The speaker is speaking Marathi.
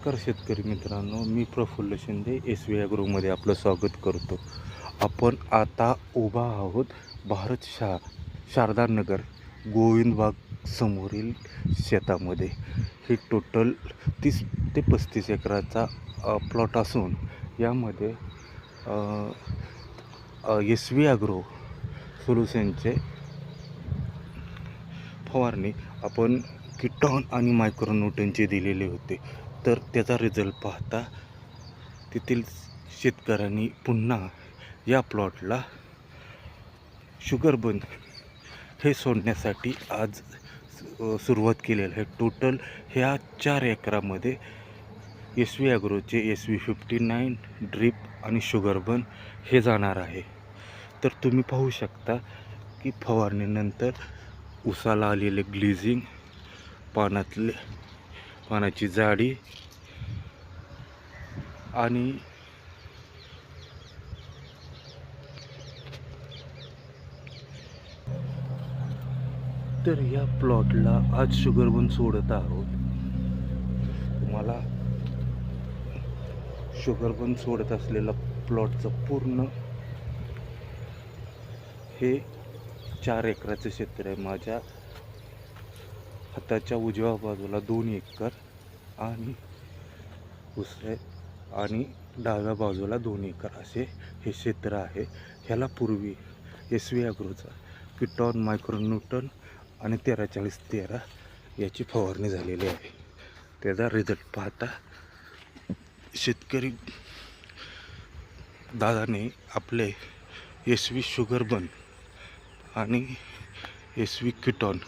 नमस्कार शेतकरी मित्रांनो मी प्रफुल्ल शिंदे एस व्ही ॲग्रोमध्ये आपलं स्वागत करतो. आपण आता उभा आहोत भारत शा शारदानगर गोविंदबाग समोरील शेतामध्ये. हे टोटल तीस ते पस्तीस एकराचा प्लॉट असून यामध्ये एस व्ही ॲग्रो सोल्युशनचे फवारणी आपण किटॉन आणि मायक्रोन्यूटनचे दिलेले होते. तर त्याचा रिझल्ट पाहता तेथील शेतकऱ्यांनी पुन्हा या प्लॉटला शुगर हे सोडण्यासाठी आज सुरुवात केलेली आहे. टोटल ह्या चार एकरामध्ये S V ॲग्रोचे S V fifty nine drip आणि शुगरबन हे जाणार आहे. तर तुम्ही पाहू शकता की फवारणीनंतर उसाला आलेले ग्लिझिंग पानातले पानाची जाडी आणि तर या प्लॉटला आज शुगरबन सोडत आहोत. तुम्हाला शुगरबन सोडत असलेला प्लॉटचं पूर्ण हे चार एकराचं क्षेत्र आहे. माझ्या हाताच्या उजव्या बाजूला दोन एकर आणि दुसरे आणि डाव्या बाजूला दोन एकर असे हे क्षेत्र आहे. ह्याला पूर्वी एस व्ही ॲग्रोचा किटॉन मायक्रोन्यूटन आणि तेरा चाळीस तेरा याची फवारणी झालेली आहे. त्याचा रिझल्ट पाहता शेतकरी दादाने आपले एस व्ही शुगर बन आणि एस व्ही किटॉन